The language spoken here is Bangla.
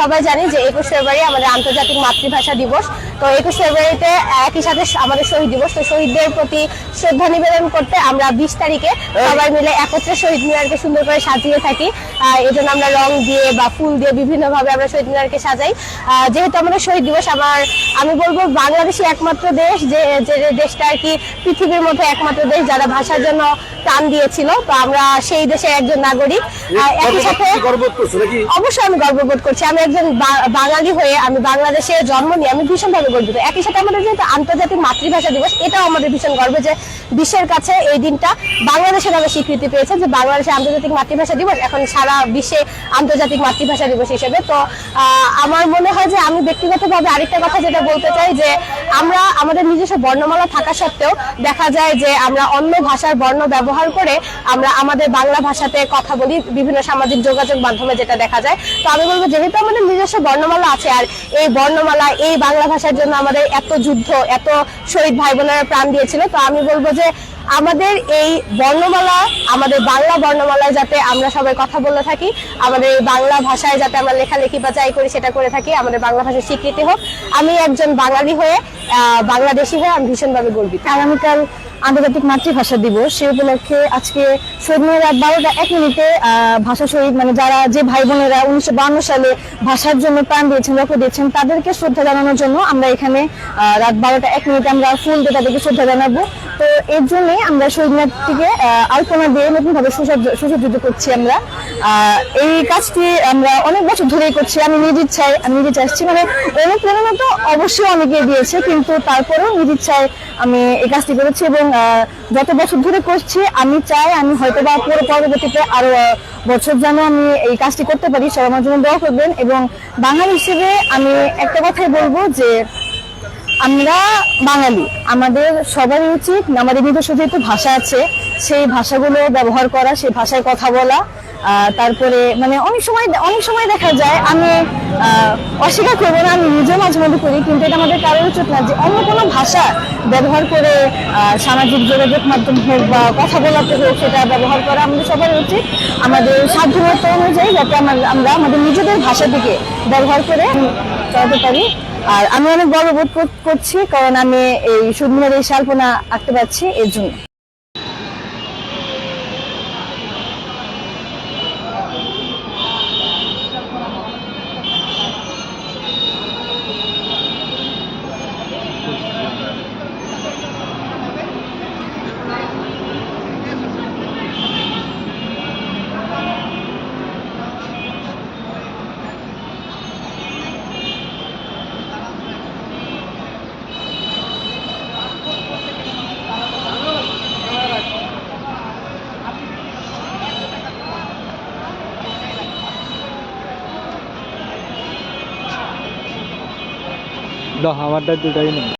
সবাই জানি যে একুশ ফেব্রুয়ারি আমাদের আন্তর্জাতিক মাতৃভাষা দিবস। তো একুশ ফেব্রুয়ারিতে একই সাথে আমাদের শহীদ দিবস। তো শহীদদের প্রতি শ্রদ্ধা নিবেদন করতে আমরা বিশ তারিখে সবাই মিলে একত্রে শহীদ মিনারকে সুন্দর করে সাজিয়ে থাকি। আহ, এই জন্য আমরা রং দিয়ে বা ফুল দিয়ে বিভিন্ন ভাবে আমরা শহীদ মিনারকে সাজাই। যেহেতু আমাদের শহীদ দিবস আমার আমি বলব বাংলাদেশই একমাত্র দেশ যে যে দেশটা আর কি পৃথিবীর মধ্যে একমাত্র দেশ যারা ভাষার জন্য প্রাণ দিয়েছিল। তো আমরা সেই দেশের একজন নাগরিক। একই সাথে অবশ্যই আমি গর্ববোধ করছি। আমি একজন বাঙালি হয়ে আমি বাংলাদেশে জন্ম নিয়ে আমি ভীষণভাবে গর্বিত। একই সাথে আমাদের যেহেতু আন্তর্জাতিক মাতৃভাষা দিবস, এটাও আমাদের ভীষণ গর্ব যে বিশ্বের কাছে এই দিনটা বাংলাদেশের নামে স্বীকৃতি পেয়েছে যে বাংলাদেশে আন্তর্জাতিক মাতৃভাষা দিবস, এখন সারা বিশ্বে আন্তর্জাতিক মাতৃভাষা দিবস হিসেবে। তো আমার মনে হয় যে আমি ব্যক্তিগতভাবে আরেকটা কথা যেটা বলতে চাই যে আমরা আমাদের নিজস্ব বর্ণমালা থাকা সত্ত্বেও দেখা যায় যে আমরা অন্য ভাষার বর্ণ ব্যবহার করে আমরা আমাদের বাংলা ভাষাতে কথা বলি, বিভিন্ন সামাজিক যোগাযোগ মাধ্যমে যেটা দেখা যায়। তো আমি বলব যেহেতু আমাদের নিজস্ব বর্ণমালা আছে। আর এই বর্ণমালা, এই বাংলা ভাষার জন্য আমাদের এত যুদ্ধ, এত শহীদ ভাই বোনেরা প্রাণ দিয়েছিল। তো আমি বলব যে আমাদের এই বর্ণমালা, আমাদের বাংলা বর্ণমালায় যাতে আমরা সবাই কথা বলে থাকি, আমাদের এই বাংলা ভাষায় যাতে আমরা লেখালেখি বা যাই করি সেটা করে থাকি, আমাদের বাংলা ভাষার স্বীকৃতি হোক। আমি একজন বাঙালি হয়ে বাংলাদেশি হয়ে আমি ভীষণভাবে গর্বিত। আগামীকাল আন্তর্জাতিক মাতৃভাষা দিবস, সে উপলক্ষে আজকে মিনার রাত বারোটা এক মিনিটে ভাষা শহীদ মানে যারা যে ভাই বোনেরা উনিশশো সালে ভাষার জন্য প্রাণ দিয়েছেন, রক্ত দিয়েছেন, তাদেরকে শ্রদ্ধা জানানোর জন্য আমরা এখানে রাত বারোটা এক মিনিটে আমরা ফুল দিয়ে তাদেরকে শ্রদ্ধা জানাব। তো এর জন্যই আমরা শহীদ মিনারটিকে আলপনা দিয়ে নতুন ভাবে সুসজ্জিত করছি আমরা। এই কাজটি আমরা অনেক বছর ধরেই করছি। আমি নিজ ইচ্ছায়, আমি নিজে চাচ্ছি মানে অনুপ্রেরণা তো অবশ্যই অনেকে দিয়েছে, কিন্তু তারপরেও নিজ ইচ্ছায় আমি এই কাজটি করেছি এবং যত বছর ধরে করছি, আমি চাই আমি হয়তো বা পরে, পরবর্তীতে আরও বছর যেন আমি এই কাজটি করতে পারি। সবাই আমার জন্য দোয়া করবেন এবং বাঙালি হিসেবে আমি একটা কথাই বলব যে আমরা বাঙালি। আমাদের সবারই উচিত, আমাদের নিজস্ব যেহেতু ভাষা আছে, সেই ভাষাগুলো ব্যবহার করা, সেই ভাষায় কথা বলা তারপরে মানে অনেক সময় অনেক সময় দেখা যায়, আমি অস্বীকার করব না, আমি নিজেও মাঝে মধ্যে করি, কিন্তু এটা আমাদের কারোর উচিত না যে অন্য কোনো ভাষা ব্যবহার করে সামাজিক যোগাযোগ মাধ্যম হোক বা কথা বলাতে হোক, সেটা ব্যবহার করা আমাদের সবার উচিত। আমাদের সাধ্যমতো অনুযায়ী যাতে আমরা আমাদের নিজেদের ভাষাটিকে ব্যবহার করে চলাতে পারি। আর আমি অনেক গর্ববোধ কর- করছি, কারণ আমি এই সুন্দর এই শাল্পনা আঁকতে পারছি এর জন্য। দাও আমারটা দুটাই নেই